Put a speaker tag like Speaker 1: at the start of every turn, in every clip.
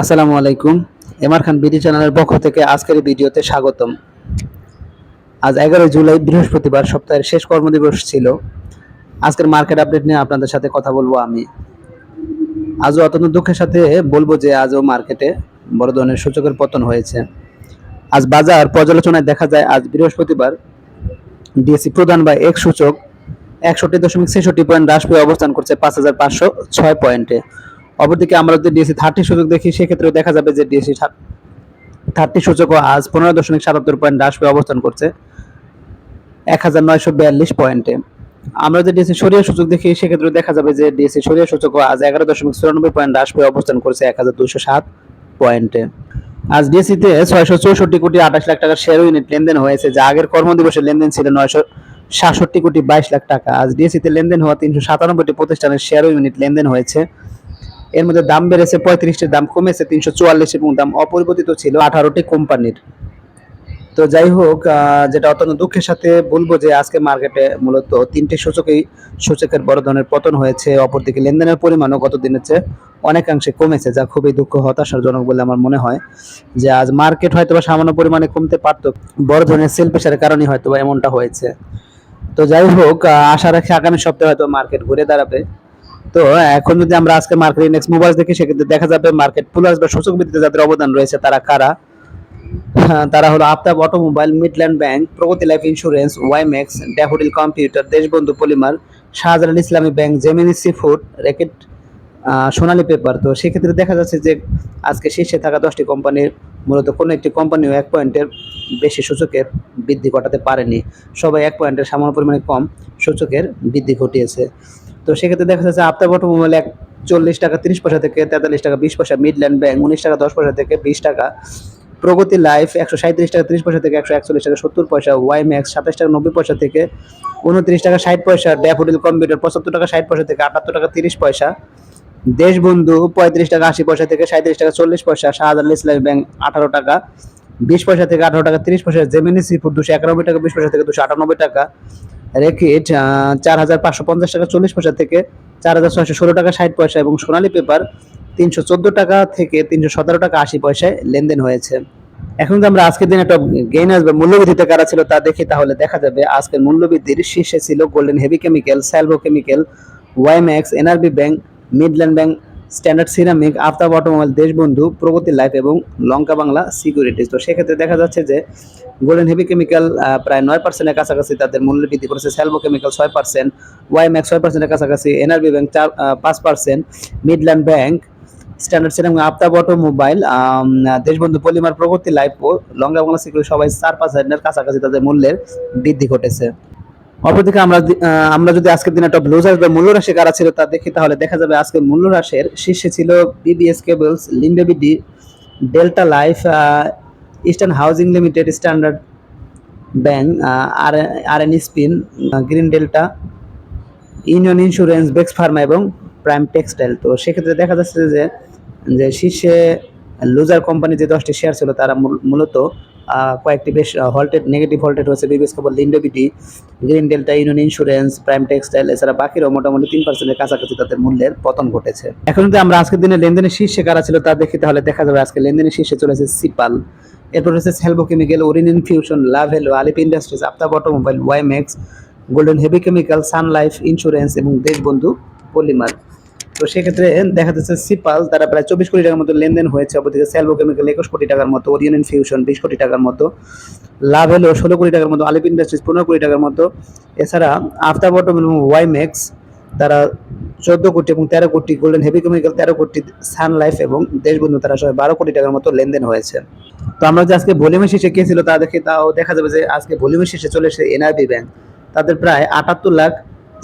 Speaker 1: আসসালামু আলাইকুম। এমআর খান বিডি চ্যানেলের পক্ষ থেকে আজকের ভিডিওতে স্বাগতম। আজ এগারোই জুলাই, বৃহস্পতিবার, সপ্তাহের শেষ কর্মদিবস ছিল। আজকের মার্কেট আপডেট নিয়ে আপনাদের সাথে কথা বলব আমি। আজও অত্যন্ত দুঃখের সাথে বলব যে আজও মার্কেটে বড় ধরনের সূচকের পতন হয়েছে। আজ বাজার পর্যালোচনায় দেখা যায়, আজ বৃহস্পতিবার ডিএসসি প্রধান বা এক সূচক একষট্টি দশমিক ছেষট্টি পয়েন্ট হ্রাস পেয়ে অবস্থান করছে পাঁচ হাজার পাঁচশো ছয় পয়েন্টে। অপরদিকে আমরা যদি ডিএসসি থার্টি সূচক দেখি, সেক্ষেত্রেও দেখা যাবে যে ডিএসসি থার্টি সূচকও আজ পনেরো দশমিক সাতাত্তর পয়েন্ট হ্রাস পেয়ে অবস্থান করছে এক হাজার নয়শো বিয়াল্লিশ পয়েন্টে। আমরা যদি ডিএসসি সরিয়া সূচক দেখি সেক্ষেত্রে দেখা যাবে যে ডিএসসি সরিয়া সূচকও আজ এগারো দশমিক চুরানব্বই পয়েন্ট হ্রাস পেয়ে অবস্থান করছে এক হাজার দুশো সাত পয়েন্টে। আজ ডিএসসিতে ছয়শো চৌষট্টি কোটি আঠাশ লাখ টাকার শেয়ার ইউনিট লেনদেন হয়েছে, যা আগের কর্মদিবসের লেনদেন ছিল নয়শো সাতষট্টি কোটি বাইশ লাখ টাকা। আজ ডিএসসিতে লেনদেন হওয়া তিনশো সাতানব্বইটি প্রতিষ্ঠানের শেয়ার ইউনিট লেনদেন হয়েছে। এর মধ্যে দাম বেড়েছে পঁয়ত্রিশটির, দাম কমেছে তিনশো চুয়াল্লিশ এবং দাম অপরিবর্তিত ছিল আঠারোটি কোম্পানির। তো যাই হোক যেটা অত্যন্ত দুঃখের সাথে বলব যে আজকে মার্কেটে মূলত তিনটি সূচকেই সূচকের বড় ধরনের পতন হয়েছে। অপরদিকে লেনদেনের পরিমাণও গত দিনের চেয়ে অনেকাংশে কমেছে, যা খুবই দুঃখ, হতাশাজনক বলে আমার মনে হয় যে আজ মার্কেট হয়তো বা সামান্য পরিমাণে কমতে পারতো, বড় ধরনের সেল প্রেশারের কারণে হয়তো বা এমনটা হয়েছে। তো যাই হোক আশা রাখি আগামী সপ্তাহে হয়তো মার্কেট ঘুরে দাঁড়াবে। তো এখন যদি আমরা আজকে মার্কেট ইন্ডেক্স মোবাইল দেখি সেক্ষেত্রে দেখা যাবে মার্কেট প্লাস বা সূচক ভিত্তিতে যাদের অবদান রয়েছে তারা কারা? হ্যাঁ, তারা হলো Aftab automobile Midland bank Pragati life insurance Wimax Daffodil computer Deshbandhu polymer Shahjalal Islami bank Gemini sea food racket Sonali paper তো সেক্ষেত্রে দেখা যাচ্ছে যে আজকে শীর্ষে থাকা দশটি কোম্পানির মূলত কোনো একটি কোম্পানিও এক পয়েন্টের বেশি সূচকের বৃদ্ধি ঘটাতে পারেনি। সবাই এক পয়েন্টের সামান্য পরিমাণে কম সূচকের বৃদ্ধি ঘটিয়েছে। তো সেক্ষেত্রে দেখা যাচ্ছে আফতাব অটোমোবাইল এক চল্লিশ টাকা, তিরিশ পয়সা থেকে তেতাল্লিশ টাকা, বিশ পয়সা মিডল্যান্ড ব্যাংক উনিশ টাকা, দশ পয়সা থেকে বিশ টাকা। প্রগতি লাইফ একশো সাঁত্রিশ টাকা, তিরিশ পয়সা থেকে একশো একচল্লিশ টাকা, সত্তর পয়সা ওয়াই ম্যাক্স সাতাশ টাকা, নব্বই পয়সা থেকে উনত্রিশ টাকা, ষাট পয়সা ড্যাফোডিল কম্পিউটার পঁচাত্তর টাকা, ষাট পয়সা থেকে আটাত্তর টাকা, তিরিশ পয়সা। দেশবন্ধু, পঁয়ত্রিশ টাকা, আশি পয়সা থেকে সাঁত্রিশ টাকা, চল্লিশ পয়সা, শাহজালাল ইসলামী ব্যাংক, আঠারো টাকা। বিশ পয়সা থেকে আঠারো টাকা, তিরিশ পয়সা জেমিনি সিফুড দুশো একানব্বই টাকা, বিশ পয়সা থেকে দুশো আটানব্বই টাকা। রেকিট চার হাজার পাঁচশো পঞ্চাশ টাকা চল্লিশ পয়সা থেকে চার হাজার ছয়শো ষোলো টাকা ষাট পয়সা এবং সোনালী পেপার তিনশো চোদ্দ টাকা থেকে তিনশো সতেরো টাকা আশি পয়সায় লেনদেন হয়েছে। এখন যদি আমরা আজকের দিনে একটা গেইন আসবে মূল্যবৃদ্ধিতে কারা ছিল তা দেখি, তাহলে দেখা যাবে আজকের মূল্যবৃদ্ধির শীর্ষে ছিল golden heavy chemical Salvo chemical Wimax NRB bank Midland bank standard ceramic Aftab automobile Deshbandhu Pragati life এবং লঙ্কা বাংলা সিকিউরিটিজ তো সেক্ষেত্রে দেখা যাচ্ছে যে গোল্ডেন হেভি কেমিক্যাল প্রায় নয় পার্সেন্টের কাছাকাছি তাদের মূল্য বৃদ্ধি করেছে। স্যালভো কেমিক্যাল ছয় পার্সেন্ট ওয়াইম্যাক্স ছয় পার্সেন্টের কাছাকাছি এনআরবি ব্যাংক চার পাঁচ percent Midland bank standard ceramic Aftab automobile Deshbandhu polymer Pragati life ও লঙ্কা বাংলা সিকিউরিটি সবাই চার পাঁচ পার্সেন্টের কাছাকাছি তাদের মূল্যের বৃদ্ধি ঘটেছে। অপরদিকে আমরা আমরা যদি আজকের দিনে একটা ব্লুজ বা মূল্য হ্রাসে কারা ছিল তা দেখি, তাহলে দেখা যাবে আজকে মূল্য হ্রাসের শীর্ষে ছিল BBS cables Linde BD Delta life eastern housing limited standard bank R R N spin green Delta union insurance Bex pharma এবং প্রাইম টেক্সটাইল তো সেক্ষেত্রে দেখা যাচ্ছে যে যে শীর্ষে লুজার কোম্পানি যে দশটি শেয়ার ছিল তারা মূলত কয়েকটি বেশ হল্টেড নেগেটিভ হল্টেড হয়েছে BBS cable Linde BD green Delta, union insurance prime textile এছাড়া বাকিরাও মোটামুটি তিন পার্সেন্টের কাছাকাছি তাদের মূল্যের পতন ঘটেছে। এখন যদি আমরা আজকের দিনে লেনদেনের শীর্ষে কারা ছিল তা দেখি, তাহলে দেখা যাবে আজকে লেনদেনের শীর্ষে চলেছে সিপাল। এরপর রয়েছে সেলভো কেমিক্যাল ওরিন ইনফিউশন লাভ hello Alif industries Aftab automobile Wimax golden heavy chemical sun life insurance এবং দেশবন্ধু পলিমার। তো সেক্ষেত্রে দেখা যাচ্ছে সিপাল, তারা প্রায় চব্বিশ কোটি টাকার মতো লেনদেন হয়েছে, অপরদিকে সেলভো কেমিক্যাল একুশ কোটি টাকার মতো ওরিয়ন ইনফিউশন বিশ কোটি টাকার মতো লাভ হলো ষোলো কোটি টাকার মতো আলিপ ইন্ডাস্ট্রিজ পনেরো কোটি টাকার মতো, এছাড়া আফতাব অটোমোবাইল এবং ওয়াইম্যাক্স তারা চোদ্দ কোটি এবং তেরো কোটি গোল্ডেন হেভি কেমিক্যাল তেরো কোটি সান লাইফ এবং দেশবন্ধু তারা সবাই বারো কোটি টাকার মতো লেনদেন হয়েছে। তো আমরা যে আজকে ভলিউমের শীর্ষে কে ছিল তা দেখে তাও দেখা যাবে যে আজকে ভলিউমের শীর্ষে চলে এসেছে এনআরবি ব্যাংক তাদের প্রায় আটাত্তর লাখ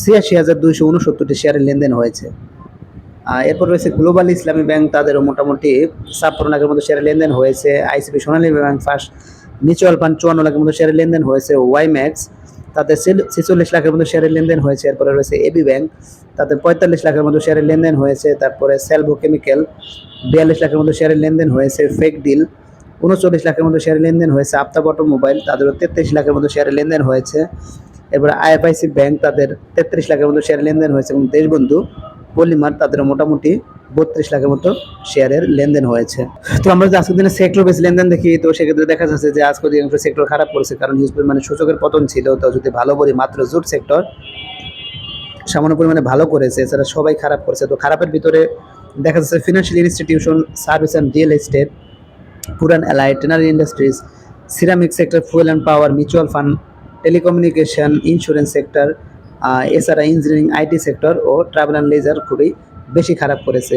Speaker 1: ছিয়াশি হাজার দুইশো উনসত্তরটি শেয়ারের লেনদেন হয়েছে। এরপর রয়েছে গ্লোবাল ইসলামী ব্যাংক তাদেরও মোটামুটি ছাপ্পান্ন লাখের মতো শেয়ারের লেনদেন হয়েছে। ICP Sonali bank first mutual fund চুয়ান্ন লাখের মতো শেয়ারের লেনদেন হয়েছে। ওয়াইম্যাক্স তাদের ছেচল্লিশ লাখের মতো শেয়ারের লেনদেন হয়েছে। এরপরে রয়েছে এবি ব্যাংক তাদের পঁয়তাল্লিশ লাখের মতো শেয়ারের লেনদেন হয়েছে। তারপরে সেলভো কেমিক্যাল বিয়াল্লিশ লাখের মতো শেয়ারের লেনদেন হয়েছে। ফেক ডিল উনচল্লিশ লাখের মতো শেয়ারের লেনদেন হয়েছে। আফতাব অটোমোবাইল তাদেরও তেত্রিশ লাখের মতো শেয়ারের লেনদেন হয়েছে। এরপরে আইএফআইসি ব্যাংক তাদের তেত্রিশ লাখের মতো শেয়ার লেনদেন হয়েছে। এবং দেশবন্ধু পলিমার তাদের মোটামুটি বত্রিশ লাখের মতো শেয়ারের লেনদেন হয়েছে। তো আমরা যদি আজকের দিনে সেক্টর বেস লেনদেন দেখি, তো সেক্ষেত্রে দেখা যাচ্ছে যে আজকের অধিকাংশ সেক্টর খারাপ করেছে, কারণ হিউজ পরিমাণে সূচকের পতন ছিল, তো যদি ভালো বলি, মাত্র জুট সেক্টর সামান্য পরিমাণে ভালো করেছে, এছাড়া সবাই খারাপ করেছে। তো খারাপের ভিতরে দেখা যাচ্ছে financial institution service and real estate পুরান ally tannery industries ceramic sector fuel and power mutual fund telecommunication insurance sector এছাড়া ইঞ্জিনিয়ারিং আইটি সেক্টর ও ট্রাভেল অ্যান্ড লেজার খুবই বেশি খারাপ করেছে।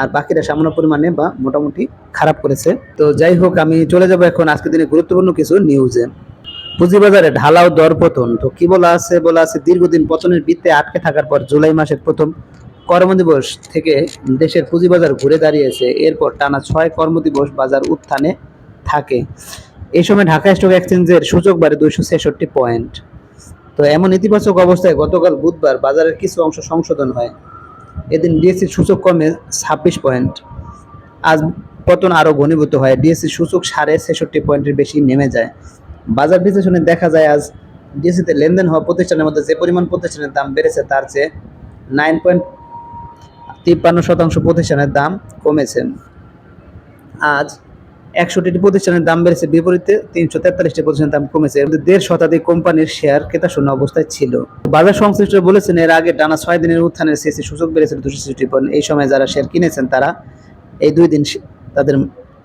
Speaker 1: আর বাকিরা সামান্য পরিমাণে বা মোটামুটি খারাপ করেছে। তো যাই হোক, আমি চলে যাব এখন আজকের দিনে গুরুত্বপূর্ণ কিছু নিউজে পুঁজিবাজারে ঢালাও দরপতন তো কি বলা আছে বলা আছে, দীর্ঘদিন পতনের বৃত্তে আটকে থাকার পর জুলাই মাসের প্রথম কর্মদিবস থেকে দেশের পুঁজিবাজার ঘুরে দাঁড়িয়েছে। এরপর টানা ছয় কর্মদিবস বাজার উত্থানে থাকে। এই সময় ঢাকা স্টক এক্সচেঞ্জের সূচক বাড়ে দুইশো ছেষট্টি পয়েন্ট। তো এমন ইতিবাচক অবস্থায় গতকাল বুধবার বাজারের কিছু অংশ সংশোধন হয়। এদিন ডিএসসি সূচক কমে ছাব্বিশ পয়েন্ট। আজ পতন আরও ঘনীভূত হয়। ডিএসসি সূচক সাড়ে ছেষট্টি পয়েন্টের বেশি নেমে যায়। বাজার বিশ্লেষণে দেখা যায় আজ ডিএসসিতে লেনদেন হওয়া প্রতিষ্ঠানের মধ্যে যে পরিমাণ প্রতিষ্ঠানের দাম বেড়েছে তার চেয়ে নাইন পয়েন্ট তিপ্পান্ন শতাংশ প্রতিষ্ঠানের দাম কমেছে। আজ একষট্টি প্রতিষ্ঠানের দাম বেড়েছে। বিপরীতে তিনশো তেতাল্লিশটি প্রতিষ্ঠানের দাম কমেছে। দেড় শতাধিক কোম্পানির শেয়ার ক্রেতা শূন্য অবস্থায় ছিল। বাজার সংশ্লিষ্ট বলেছেন, এর আগে টানা ছয় দিনের উত্থানের সিএসি সূচক বেড়েছে দুশো ছেষট্টি পয়েন্ট। এই সময় যারা শেয়ার কিনেছেন, তারা এই দুই দিন তাদের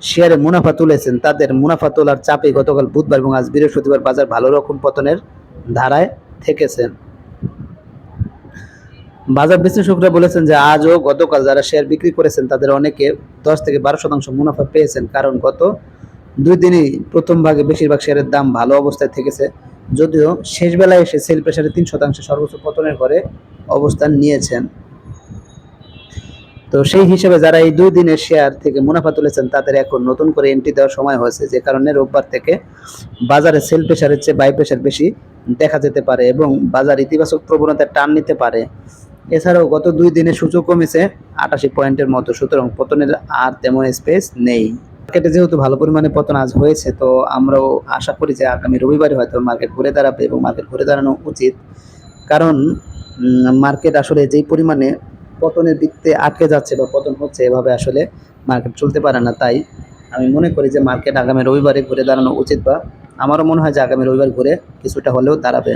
Speaker 1: শেয়ারে মুনাফা তুলেছেন। তাদের মুনাফা তোলার চাপে গতকাল বুধবার এবং আজ বৃহস্পতিবার বাজার ভালো রকম পতনের ধারায় থেকেছেন। বাজার বিশ্লেষকরা বলেছেন যে আজও গতকাল যারা শেয়ার বিক্রি করেছেন, তাদের অনেকে দশ থেকে বারো শতাংশ মুনাফা পেয়েছেন। কারণ গত দুই দিনই প্রথম ভাগে বেশিরভাগ শেয়ারের দাম ভালো অবস্থায় থেকেছে। যদিও শেষ বেলায় এসে সেল প্রেসারে তিন শতাংশ সর্বোচ্চ পতনের ঘরে অবস্থান নিয়েছেন। তো সেই হিসেবে যারা এই দুই দিনের শেয়ার থেকে মুনাফা তুলেছেন, তাদের এখন নতুন করে এন্ট্রি দেওয়ার সময় হয়েছে। যে কারণে রোববার থেকে বাজারে সেল প্রেশারের চেয়ে বাই প্রেসার বেশি দেখা যেতে পারে এবং বাজার ইতিবাচক প্রবণতা টান নিতে পারে। এছাড়াও গত দুই দিনে সূচক কমেছে আটাশি পয়েন্টের মতো, সুতরাং পতনের আর তেমন স্পেস নেই। মার্কেটে যেহেতু ভালো পরিমাণে পতন আজ হয়েছে, তো আমরাও আশা করি যে আগামী রবিবারে হয়তো মার্কেট ঘুরে দাঁড়াবে এবং মার্কেট ঘুরে দাঁড়ানো উচিত। কারণ মার্কেট আসলে যেই পরিমাণে পতনের বৃত্তে আটকে যাচ্ছে বা পতন হচ্ছে, এভাবে আসলে মার্কেট চলতে পারে না। তাই আমি মনে করি যে মার্কেট আগামী রবিবারে ঘুরে দাঁড়ানো উচিত বা আমারও মনে হয় যে আগামী রবিবার ঘুরে কিছুটা হলেও দাঁড়াবে।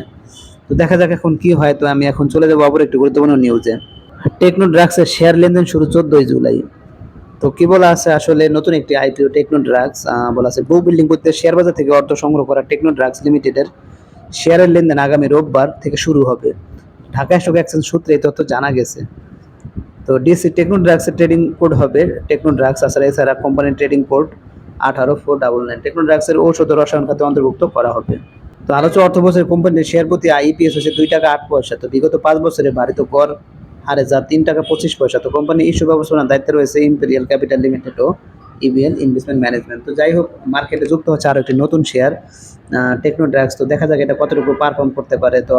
Speaker 1: তো দেখা যাক এখন কি হয়। তো আমি এখন চলে যাব আবার একটি গুরুত্বপূর্ণ নিউজে টেকনো ড্রাগসের শেয়ার লেনদেন শুরু চোদ্দই জুলাই। তো কি বলা আছে, আসলে নতুন একটি আইপিও টেকনো ড্রাগস বলা আছে বউ বিল্ডিং করতে শেয়ার বাজার থেকে অর্থ সংগ্রহ করা টেকনো ড্রাগস লিমিটেডের শেয়ারের লেনদেন আগামী রোববার থেকে শুরু হবে। ঢাকা স্টক এক্সচেঞ্জ সূত্রে এই তথ্য জানা গেছে। তো ডিসি টেকনো ড্রাগসের ট্রেডিং কোড হবে টেকনো ড্রাগস আসলে এছাড়া কোম্পানির ট্রেডিং কোড আঠারো ফোর ডাবল নাইন টেকনো ড্রাগসের ঔষধ রসায়ন খাতে অন্তর্ভুক্ত করা হবে। তো আলোচ্য অর্থ বছরের কোম্পানির শেয়ার প্রতি আইপিএস হচ্ছে দুই টাকা আট পয়সা। তো বিগত পাঁচ বছরে ভারিত কর হারে যা তিন টাকা পঁচিশ পয়সা। তো কোম্পানি ইস্যু ব্যবস্থাপনার দায়িত্বে রয়েছে ইম্পেরিয়াল ক্যাপিটাল লিমিটেড ও ইবিএল ইনভেস্টমেন্ট ম্যানেজমেন্ট তো যাই হোক মার্কেটে যুক্ত হচ্ছে আরও একটি নতুন শেয়ার টেকনো ড্রাগস তো দেখা যাক এটা কতটুকু পারফর্ম করতে পারে। তো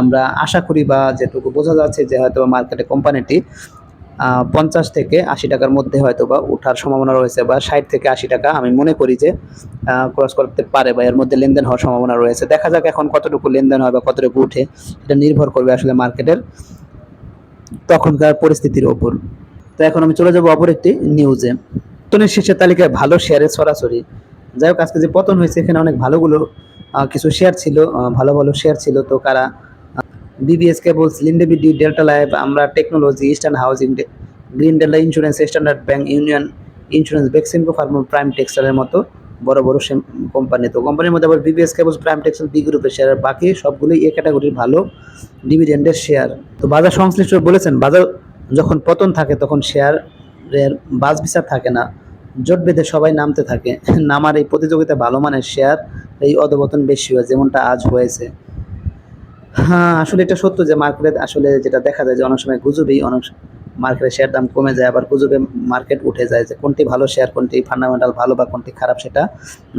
Speaker 1: আমরা আশা করি বা যেটুকু বোঝা যাচ্ছে যে হয়তো মার্কেটে কোম্পানিটি পঞ্চাশ থেকে আশি টাকার মধ্যে হয়তো বা ওঠার সম্ভাবনা রয়েছে বা ষাট থেকে আশি টাকা আমি মনে করি যে ক্রস করতে পারে বা এর মধ্যে লেনদেন হওয়ার সম্ভাবনা রয়েছে। দেখা যাক এখন কতটুকু লেনদেন হয় বা কতটুকু উঠে, এটা নির্ভর করবে আসলে মার্কেটের তখনকার পরিস্থিতির ওপর। তো এখন আমি চলে যাব অপর একটি নিউজে পতনের শীর্ষের তালিকায় ভালো শেয়ারের সরাসরি। যাই হোক, আজকে যে পতন হয়েছে, এখানে অনেক ভালোগুলো কিছু শেয়ার ছিল ভালো ভালো শেয়ার ছিল। তো কারা BBS cables Linde BD Delta life আমরা technology eastern housing green Delta insurance standard bank union insurance Beximco pharma prime টেক্সটাইলের মতো বড় বড় কোম্পানি তো কোম্পানির মধ্যে আবার BBS cables prime textile B গ্রুপের শেয়ার বাকি সবগুলোই এ ক্যাটাগরির ভালো ডিভিডেন্ডের শেয়ার তো বাজার সংশ্লিষ্ট বলেছেন, বাজার যখন পতন থাকে তখন শেয়ারের বাস বিচার থাকে না। জোট বেঁধে সবাই নামতে থাকে। নামার এই প্রতিযোগিতা ভালো মানের শেয়ার এই অধপতন বেশি হয়, যেমনটা আজ হয়েছে। হ্যাঁ আসলে এটা সত্য যে মার্কেটে আসলে যেটা দেখা যায় যে অনেক সময় গুজবেই অনেক মার্কেটের শেয়ার দাম কমে যায়, আবার গুজবে মার্কেট উঠে যায় যে কোনটি ভালো শেয়ার কোনটি ফান্ডামেন্টাল ভালো বা কোনটি খারাপ সেটা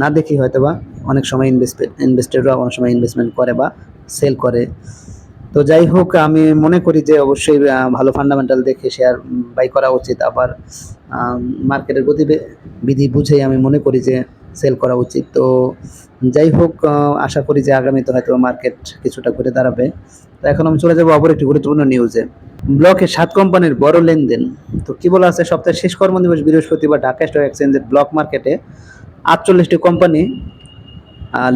Speaker 1: না দেখি হয়তো বা অনেক সময় ইনভেস্টমেন্ট ইনভেস্টররা অনেক সময় ইনভেস্টমেন্ট করে বা সেল করে। তো যাই হোক, আমি মনে করি যে অবশ্যই ভালো ফান্ডামেন্টাল দেখে শেয়ার বাই করা উচিত। আবার মার্কেটের গতিবিধি বুঝেই আমি মনে করি যে সেল করা উচিত। তো যাই হোক আশা করি যে আগামীতে হয়তো মার্কেট কিছুটা ঘুরে দাঁড়াবে। তো এখন আমি চলে যাব অপর একটি গুরুত্বপূর্ণ নিউজে ব্লকে সাত কোম্পানির বড় লেনদেন। তো কি বলা আছে, সপ্তাহের শেষ কর্মদিবস বৃহস্পতিবার ঢাকা স্টক এক্সচেঞ্জের ব্লক মার্কেটে আটচল্লিশটি কোম্পানি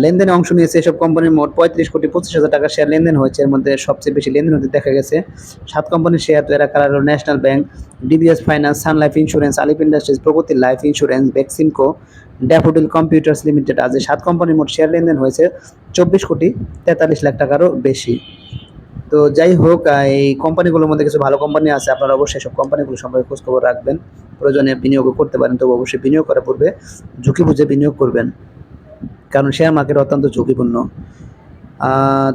Speaker 1: লেনদেনে অংশ নিয়েছে এসব কোম্পানির মোট পঁয়ত্রিশ কোটি পঁচিশ হাজার টাকা শেয়ার লেনদেন হয়েছে। এর মধ্যে সবচেয়ে বেশি লেনদেন হতে দেখা গেছে সাত কোম্পানির শেয়ার তো এরা national bank DBS finance sun life insurance Alif industries Pragati life insurance Beximco Daffodil computers limited আজ সাত কোম্পানির মোট শেয়ার লেনদেন হয়েছে চব্বিশ কোটি তেতাল্লিশ লাখ টাকারও বেশি। তো যাই হোক এই কোম্পানিগুলোর মধ্যে কিছু ভালো কোম্পানি আছে, আপনারা অবশ্যই সব কোম্পানিগুলো সম্পর্কে খোঁজখবর রাখবেন। প্রয়োজনে বিনিয়োগও করতে পারেন, তবে অবশ্যই বিনিয়োগ করার পূর্বে ঝুঁকি বুঝে বিনিয়োগ করবেন। কারণ শেয়ার মার্কেট অত্যন্ত ঝুঁকিপূর্ণ।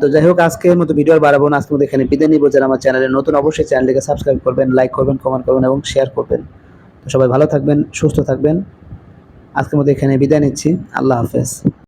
Speaker 1: তো যাই হোক আজকে মতো ভিডিও বাড়াবো না। আজকে মতো এখানে বিদায় নিব। যারা আমার চ্যানেলে নতুন, অবশ্যই চ্যানেলটিকে সাবস্ক্রাইব করবেন লাইক করবেন কমেন্ট করবেন এবং শেয়ার করবেন। তো সবাই ভালো থাকবেন, সুস্থ থাকবেন। আজকের মধ্যে এখানে বিদায় নিচ্ছি। আল্লাহ হাফেজ।